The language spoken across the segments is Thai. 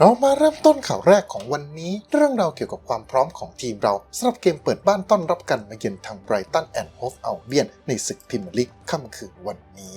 เรามาเริ่มต้นข่าวแรกของวันนี้ เรื่องราวเกี่ยวกับความพร้อมของทีมเราสำหรับเกมเปิดบ้านต้อนรับกันมาเยือนทางไบรตันแอนด์โฮฟเอัลเบียนในศึกพรีเมียร์ลีกค่ำคืนวันนี้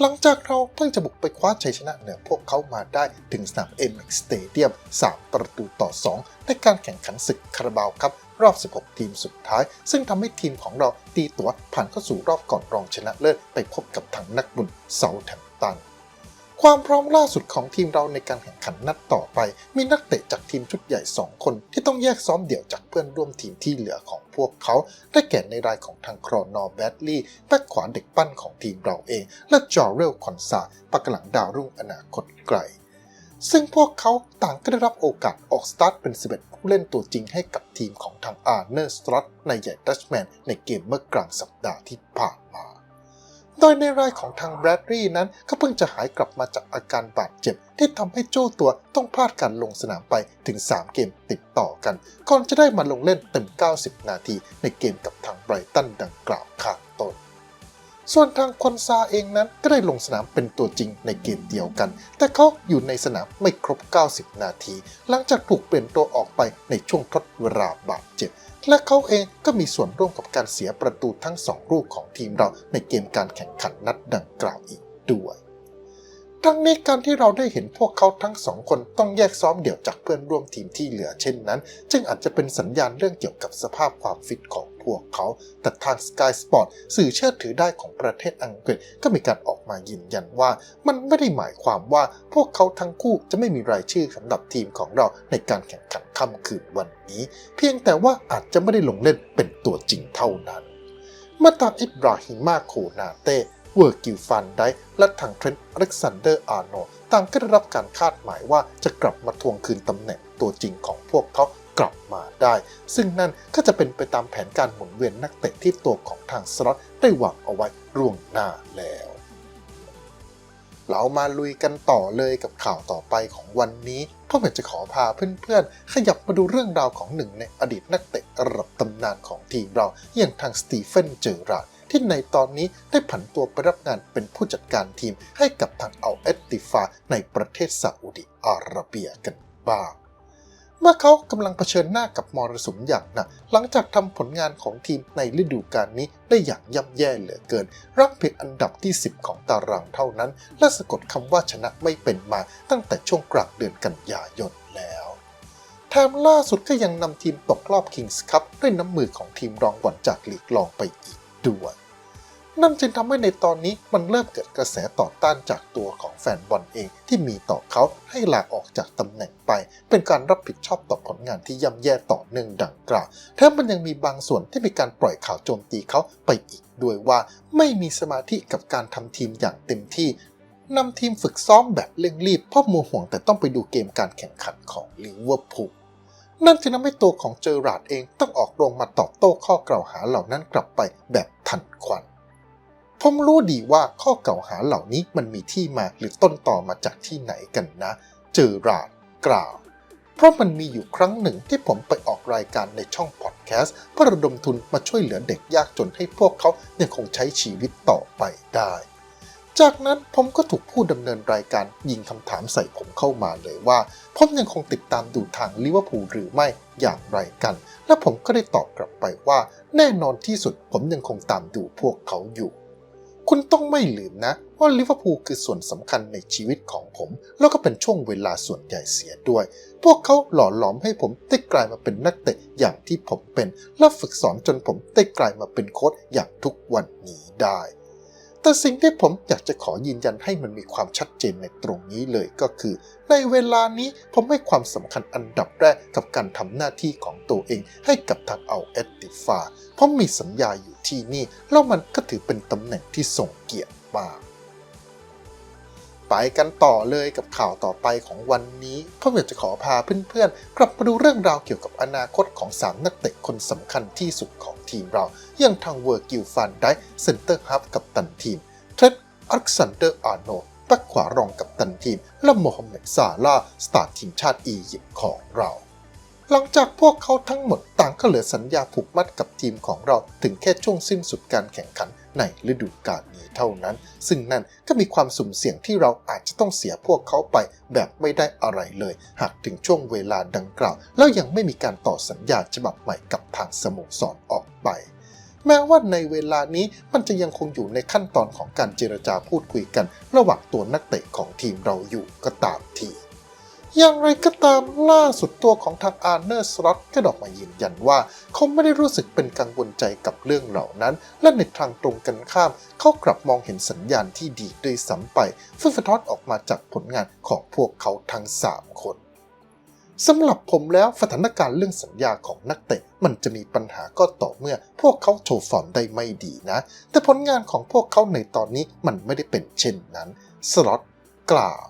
หลังจากเราเพิ่งจะบุกไปคว้าชัยชนะเหนือพวกเขามาได้ถึงสนามเอ็มเอ็กสเตเดียม3ประตูต่อ 2 ในการแข่งขันศึกคาราบาวครับรอบ 16 ทีมสุดท้าย ซึ่งทำให้ทีมของเราตีตัวผ่านเข้าสู่รอบก่อนรองชนะเลิศไปพบกับทางนักบุญเซาแทมตัน ความพร้อมล่าสุดของทีมเราในการแข่งขันนัดต่อไป มีนักเตะจากทีมชุดใหญ่ 2 คนที่ต้องแยกซ้อมเดี่ยวจากเพื่อนร่วมทีมที่เหลือของพวกเขา ได้แก่ในรายของทางครอนอร์แบดลี่แบ็คขวาเด็กปั้นของทีมเราเอง และจอร์เรลคอนซาปากหลังดาวรุ่งอนาคตไกลซึ่งพวกเขาต่างก็ได้รับโอกาสออกสตาร์ทเป็น 11 ผู้เล่นตัวจริงให้กับทีมของทางอาร์เนอร์สตรัตในใหญ่ดัชแมนในเกมเมื่อกลางสัปดาห์ที่ผ่านมา โดยในรายของทางแบรดลี่นั้นก็เพิ่งจะหายกลับมาจากอาการบาดเจ็บ ที่ทำให้โจ้ตัวต้องพลาดการลงสนามไปถึง 3 เกมติดต่อกัน ก่อนจะได้มาลงเล่นเต็ม 90 นาทีในเกมกับทางไบรตันดังกล่าวข้างต้น ส่วนทางคอนซาเองนั้นก็ได้ลงสนามเป็นตัวจริงในเกมเดียวกัน แต่เขาอยู่ในสนามไม่ครบ 90 นาที หลังจากถูกเปลี่ยนตัวออกไปในช่วงทดเวลาบาดเจ็บ และเขาเองก็มีส่วนร่วมกับการเสียประตูทั้งสองลูกของทีมเราในเกมการแข่งขันนัดดังกล่าวอีกด้วยทั้งนี้การที่เราได้เห็นพวกเขาทั้งสองคนต้องแยกซ้อมเดี่ยวจากเพื่อนร่วมทีมที่เหลือเช่นนั้น จึงอาจจะเป็นสัญญาณเรื่องเกี่ยวกับสภาพความฟิตของ พวกเขา แต่ทาง Sky Sport สื่อเชื่อถือได้ของประเทศอังกฤษก็มีการออกมายืนยันว่ามันไม่ได้หมายความว่าพวกเขาทั้งคู่จะไม่มีรายชื่อสำหรับทีมของเราในการแข่งขันค่ำคืนวันนี้ เพียงแต่ว่าอาจจะไม่ได้ลงเล่นเป็นตัวจริงเท่านั้นเมื่อตามอิบราฮิมาโคนาเต้เวอร์กิลฟันไดและทางเทรนต์อเล็กซานเดอร์อาร์โนต่างก็ได้รับการคาดหมายว่าจะกลับมาทวงคืนตำแหน่งตัวจริงของพวกเขา กลับมาได้ ซึ่งนั่นก็จะเป็นไปตามแผนการหมุนเวียนนักเตะที่ตัวของทางสล็อตได้วางเอาไว้ร่วงหน้าแล้ว เรามาลุยกันต่อเลยกับข่าวต่อไปของวันนี้พ่อเหมือนจะขอพาเพื่อนๆ ขยับมาดูเรื่องราวของหนึ่งในอดีตนักเตะระดับตำนานของทีมเราอย่างทางสตีเฟนเจอราร์ดที่ในตอนนี้ได้ผันตัวไปรับงานเป็นผู้จัดการทีมให้กับทางอัลเอตติฟาในประเทศซาอุดิอาระเบียกันบ้าง เมื่อเขากำลังเผชิญหน้ากับมรสุมอย่างหนักหลังจากทำผลงานของทีมในฤดูกาลนี้ได้อย่างย่ำแย่เหลือเกิน รั้งเพียงอันดับที่ 10 ของตารางเท่านั้น และสะกดคำว่าชนะไม่เป็นมาตั้งแต่ช่วงกลางเดือนกันยายนแล้วแถมล่าสุดก็ยังนำทีมตกรอบคิงส์คัพด้วยน้ำมือของทีมรองบอลจากลีกรองไปอีกด้วย นั่นจึงทำให้ในตอนนี้มันเริ่มเกิดกระแสต่อต้านจากตัวของแฟนบอลเองที่มีต่อเขาให้ลาออกจากตำแหน่งไป เป็นการรับผิดชอบต่อผลงานที่ย่ำแย่ต่อเนื่องดังกล่าวแถมมันยังมีบางส่วนที่มีการปล่อยข่าวโจมตีเขาไปอีกด้วยว่าไม่มีสมาธิกับการทำทีมอย่างเต็มที่นำทีมฝึกซ้อมแบบเร่งรีบเพราะมัวห่วงแต่ต้องไปดูเกมการแข่งขันของลิเวอร์พูลนั่นจึงทำให้ตัวของเจอราร์ดเองต้องออกโรงมาตอบโต้ข้อกล่าวหาเหล่านั้นกลับไปแบบทันควัน ผมรู้ดีว่าข้อกล่าวหาเหล่านี้มันมีที่มาหรือต้นต่อมาจากที่ไหนกันนะ เจอราดกล่าว เพราะมันมีอยู่ครั้งหนึ่งที่ผมไปออกรายการในช่องพอดแคสต์เพื่อระดมทุนมาช่วยเหลือเด็กยากจนให้พวกเขายังคงใช้ชีวิตต่อไปได้ จากนั้นผมก็ถูกผู้ดำเนินรายการยิงคำถามใส่ผมเข้ามาเลยว่า ผมยังคงติดตามดูทางลิเวอร์พูลหรือไม่อย่างไรกัน และผมก็ได้ตอบกลับไปว่า แน่นอนที่สุดผมยังคงตามดูพวกเขาอยู่ คุณต้องไม่ลืมนะว่าลิเวอร์พูลคือส่วนสำคัญในชีวิตของผม แล้วก็เป็นช่วงเวลาส่วนใหญ่เสียด้วย พวกเขาหล่อหลอมให้ผมได้กลายมาเป็นนักเตะอย่างที่ผมเป็น และฝึกสอนจนผมได้กลายมาเป็นโค้ชอย่างทุกวันนี้ได้ แต่สิ่งที่ผมอยากจะขอยืนยันให้มันมีความชัดเจนในตรงนี้เลยก็คือ ในเวลานี้ผมให้ความสำคัญอันดับแรกกับการทำหน้าที่ของตัวเองให้กับทางเอาเอตติฟาเพราะมีสัญญาอยู่ที่นี่ แล้วมันก็ถือเป็นตำแหน่งที่ส่งเกียรติมาก ไปกันต่อเลยกับข่าวต่อไปของวันนี้พ่ออยากจะขอพาเพื่อนๆ กลับมาดูเรื่องราวเกี่ยวกับอนาคตของ 3 นักเตะคนสำคัญที่สุดของทีมเราอย่างทางเวอร์กิลฟันได้เซนเตอร์ฮับกับตันทีม เทรดอเล็กซานเดอร์อาร์โนแบ็คขวารองกับตันทีม และโมฮัมเหม็ดซาลาสตาร์ทีมชาติอียิปต์ของเราหลังจากพวกเขาทั้งหมดต่างก็เหลือสัญญาผูกมัดกับทีมของเราถึงแค่ช่วงสิ้นสุดการแข่งขัน ในฤดูกาลนี้เท่านั้น ซึ่งนั่นก็มีความสุ่มเสี่ยงที่เราอาจจะต้องเสียพวกเขาไปแบบไม่ได้อะไรเลย หากถึงช่วงเวลาดังกล่าว แล้วยังไม่มีการต่อสัญญาฉบับใหม่กับทางสโมสรออกไปแม้ว่าในเวลานี้มันจะยังคงอยู่ในขั้นตอนของการเจรจาพูดคุยกัน ระหว่างตัวนักเตะของทีมเราอยู่ก็ตามที อย่างไรก็ตามล่าสุดตัวของทางอาร์เนอร์สล็อตก็ออกมายืนยันว่า เขาไม่ได้รู้สึกเป็นกังวลใจกับเรื่องเหล่านั้น และในทางตรงกันข้าม เขากลับมองเห็นสัญญาณที่ดีด้วยซ้ำไปซึ่งสะท้อนออกมาจากผลงานของพวกเขาทั้ง 3 คนสำหรับผมแล้วสถานการณ์เรื่องสัญญาของนักเตะ มันจะมีปัญหาก็ต่อเมื่อ พวกเขาโชว์ฟอร์มได้ไม่ดีนะ แต่ผลงานของพวกเขาในตอนนี้มันไม่ได้เป็นเช่นนั้น สล็อตกล่าว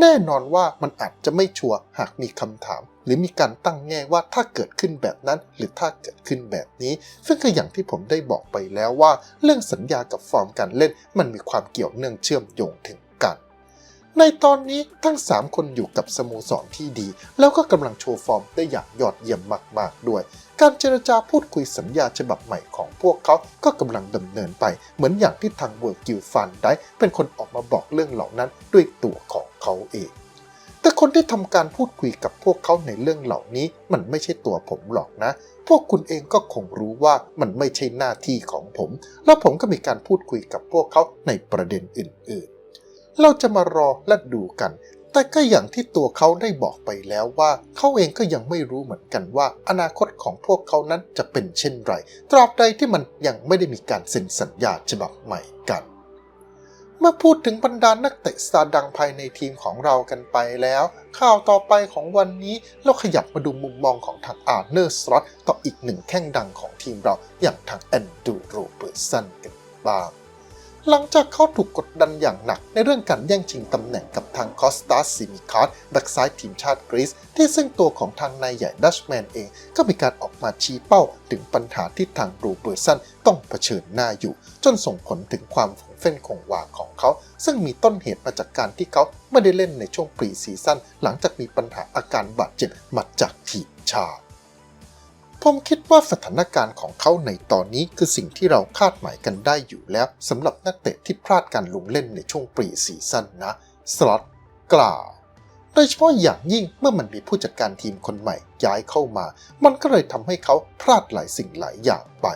แน่นอนว่ามันอาจจะไม่ชัวร์หากมีคำถาม หรือมีการตั้งแง่ว่าถ้าเกิดขึ้นแบบนั้น หรือถ้าเกิดขึ้นแบบนี้ ซึ่งก็อย่างที่ผมได้บอกไปแล้วว่า เรื่องสัญญากับฟอร์มการเล่นมันมีความเกี่ยวเนื่องเชื่อมโยงถึง ในตอนนี้ทั้ง 3 คนอยู่กับสโมสรที่ดี แล้วก็กำลังโชว์ฟอร์มได้อย่างยอดเยี่ยมมาก ๆ ด้วย การเจรจาพูดคุยสัญญาฉบับใหม่ของพวกเขาก็กำลังดำเนินไป เหมือนอย่างที่ทางเวิร์กิลฟันได้เป็นคนออกมาบอกเรื่องเหล่านั้นด้วยตัวของเขาเองแต่คนที่ทำการพูดคุยกับพวกเขาในเรื่องเหล่านี้ มันไม่ใช่ตัวผมหรอกนะ พวกคุณเองก็คงรู้ว่ามันไม่ใช่หน้าที่ของผม แล้วผมก็มีการพูดคุยกับพวกเขาในประเด็นอื่น ๆ เราจะมารอและดูกัน แต่ก็อย่างที่ตัวเขาได้บอกไปแล้วว่า เขาเองก็ยังไม่รู้เหมือนกันว่า อนาคตของพวกเขานั้นจะเป็นเช่นไร ตราบใดที่มันยังไม่ได้มีการเซ็นสัญญาฉบับใหม่กัน เมื่อพูดถึงบรรดานักเตะสตาร์ดังภายในทีมของเรากันไปแล้ว ข่าวต่อไปของวันนี้เราขยับมาดูมุมมองของทางอาร์เนอร์สล็อตต่ออีกหนึ่งแข้งดังของทีมเราอย่างทางแอนดูโรเบิร์ตสันกันบ้าง หลังจากเขาถูกกดดันอย่างหนักในเรื่องการแย่งชิงตำแหน่งกับทางคอสตาซิมิคาร์ดแบ็กซ้ายทีมชาติกรีซที่ซึ่งตัวของทางนายใหญ่ดัชแมนเอง ก็มีการออกมาชี้เป้าถึงปัญหาที่ทางโรเบิร์สันต้องเผชิญหน้าอยู่ จนส่งผลถึงความคงเฟ้นคงวาของเขา ซึ่งมีต้นเหตุมาจากการที่เขาไม่ได้เล่นในช่วงปรีซีซั่นหลังจากมีปัญหาอาการบาดเจ็บมาจากทีมชาติ ผมคิดว่าสถานการณ์ของเขาในตอนนี้คือสิ่งที่เราคาดหมายกันได้อยู่แล้วสำหรับนักเตะที่พลาดการลงเล่นในช่วงปรีซีซั่นนะ สล็อตกล่าว โดยเฉพาะอย่างยิ่งเมื่อมันมีผู้จัดการทีมคนใหม่ย้ายเข้ามา มันก็เลยทำให้เขาพลาดหลายสิ่งหลายอย่างไป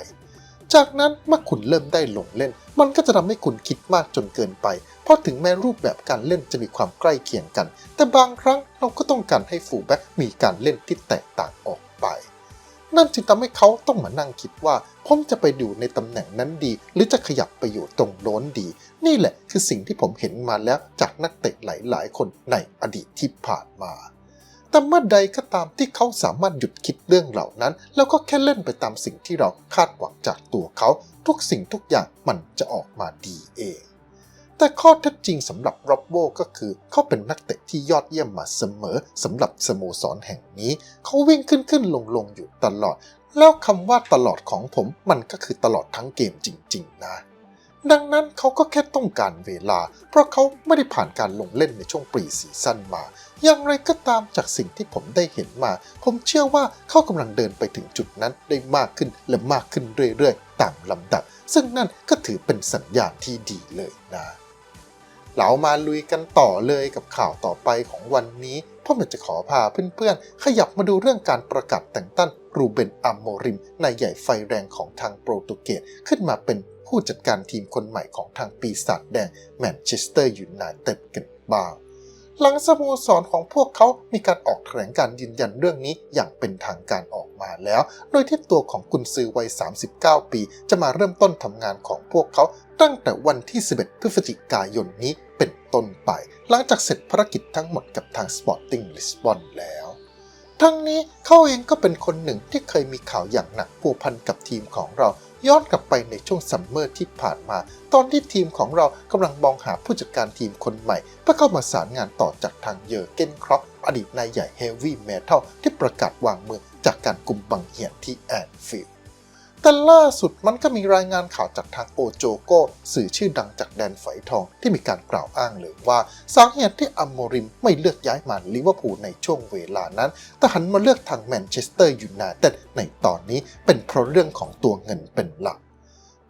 จากนั้นเมื่อคุณเริ่มได้ลงเล่น มันก็จะทำให้คุณคิดมากจนเกินไป เพราะถึงแม้รูปแบบการเล่นจะมีความใกล้เคียงกัน แต่บางครั้งเราก็ต้องการให้ฟูลแบ็กมีการเล่นที่แตกต่างออกไป นั่นจึงทำให้เขาต้องมานั่งคิดว่า ผมจะไปอยู่ในตำแหน่งนั้นดี หรือจะขยับไปอยู่ตรงโน้นดี นี่แหละคือสิ่งที่ผมเห็นมาแล้วจากนักเตะหลาย ๆ คนในอดีตที่ผ่านมา แต่เมื่อใดก็ตามที่เขาสามารถหยุดคิดเรื่องเหล่านั้น แล้วก็แค่เล่นไปตามสิ่งที่เราคาดหวังจากตัวเขา ทุกสิ่งทุกอย่างมันจะออกมาดีเอง แต่ข้อเท็จจริงสำหรับร็อบโบก็คือเขาเป็นนักเตะที่ยอดเยี่ยมมาเสมอสำหรับสโมสรแห่งนี้ เขาวิ่งขึ้นขึ้นลงลงอยู่ตลอด แล้วคำว่าตลอดของผมมันก็คือตลอดทั้งเกมจริง ๆ นะดังนั้นเขาก็แค่ต้องการเวลา เพราะเขาไม่ได้ผ่านการลงเล่นในช่วงปรีซีซั่นมา อย่างไรก็ตามจากสิ่งที่ผมได้เห็นมา ผมเชื่อว่าเขากำลังเดินไปถึงจุดนั้นได้มากขึ้นและมากขึ้นเรื่อยๆ ตามลำดับ ซึ่งนั่นก็ถือเป็นสัญญาณที่ดีเลยนะ เรามาลุยกันต่อเลยกับข่าวต่อไปของวันนี้เพราะมันจะขอพาเพื่อนๆ ขยับมาดูเรื่องการประกาศแต่งตั้งรูเบนอัมโมริมนายใหญ่ไฟแรงของทางโปรตุเกสขึ้นมาเป็นผู้จัดการทีมคนใหม่ของทางปีศาจแดงแมนเชสเตอร์ยูไนเต็ดกันบ้าง หลังสโมสรของพวกเขามีการออกแถลงการยืนยันเรื่องนี้อย่างเป็นทางการออกมาแล้ว โดยที่ตัวของกุนซือวัย 39 ปี จะมาเริ่มต้นทำงานของพวกเขาตั้งแต่วันที่ 11 พฤศจิกายนนี้เป็นต้นไป หลังจากเสร็จภารกิจทั้งหมดกับทาง Sporting Lisbon แล้วทั้งนี้เขาเองก็เป็นคนหนึ่งที่เคยมีข่าวอย่างหนักพัวพันกับทีมของเรา ย้อนกลับไปในช่วงซัมเมอร์ที่ผ่านมา ตอนที่ทีมของเรากำลังมองหาผู้จัดการทีมคนใหม่ เพื่อเข้ามาสารงานต่อจากทางเยอร์เกนครอปอดีตนายใหญ่เฮฟวี่เมทัลที่ประกาศวางมือจากการกลุ่มบังเหียนที่แอนฟิลด์ แต่ล่าสุดมันก็มีรายงานข่าวจากทางโอโจโกสื่อชื่อดังจากแดนฝอยทองที่มีการกล่าวอ้างเลยว่า สาเหตุที่อัมโมริมไม่เลือกย้ายมาลิเวอร์พูลในช่วงเวลานั้น แต่หันมาเลือกทางแมนเชสเตอร์ยูไนเต็ดในตอนนี้เป็นเพราะเรื่องของตัวเงินเป็นหลัก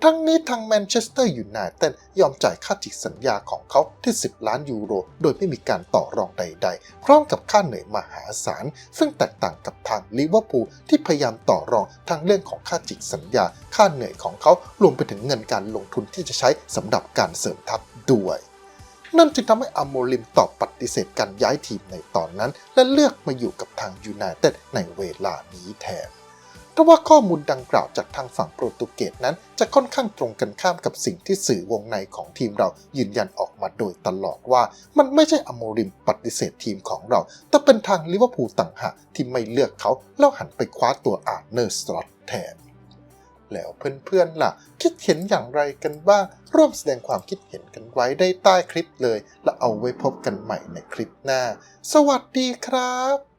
ทั้งนี้ทางแมนเชสเตอร์ยูไนเต็ดยอมจ่ายค่าจิกสัญญาของเขาที่ 10 ล้านยูโร โดยไม่มีการต่อรองใดๆ พร้อมกับค่าเหนื่อยมหาศาล ซึ่งแตกต่างกับทางลิเวอร์พูลที่พยายามต่อรองทางเรื่องของค่าจิกสัญญา ค่าเหนื่อยของเขารวมไปถึงเงินการลงทุนที่จะใช้สำหรับการเสริมทัพด้วยนั่นจึงทำให้อโมลิมตอบปฏิเสธการย้ายทีมในตอนนั้น และเลือกมาอยู่กับทางยูไนเต็ดในเวลานี้แทน ทว่าข้อมูลดังกล่าวจากทางฝั่งโปรตุเกสนั้น จะค่อนข้างตรงกันข้ามกับสิ่งที่สื่อวงในของทีมเรายืนยันออกมาโดยตลอดว่า มันไม่ใช่อโมริมปฏิเสธทีมของเรา แต่เป็นทางลิเวอร์พูลต่างหากที่ไม่เลือกเขาแล้วหันไปคว้าตัวอาร์เนอร์สล็อตแทนแล้วเพื่อนๆล่ะ คิดเห็นอย่างไรกันบ้าง ร่วมแสดงความคิดเห็นกันไว้ได้ใต้คลิปเลย แล้วเอาไว้พบกันใหม่ในคลิปหน้า สวัสดีครับ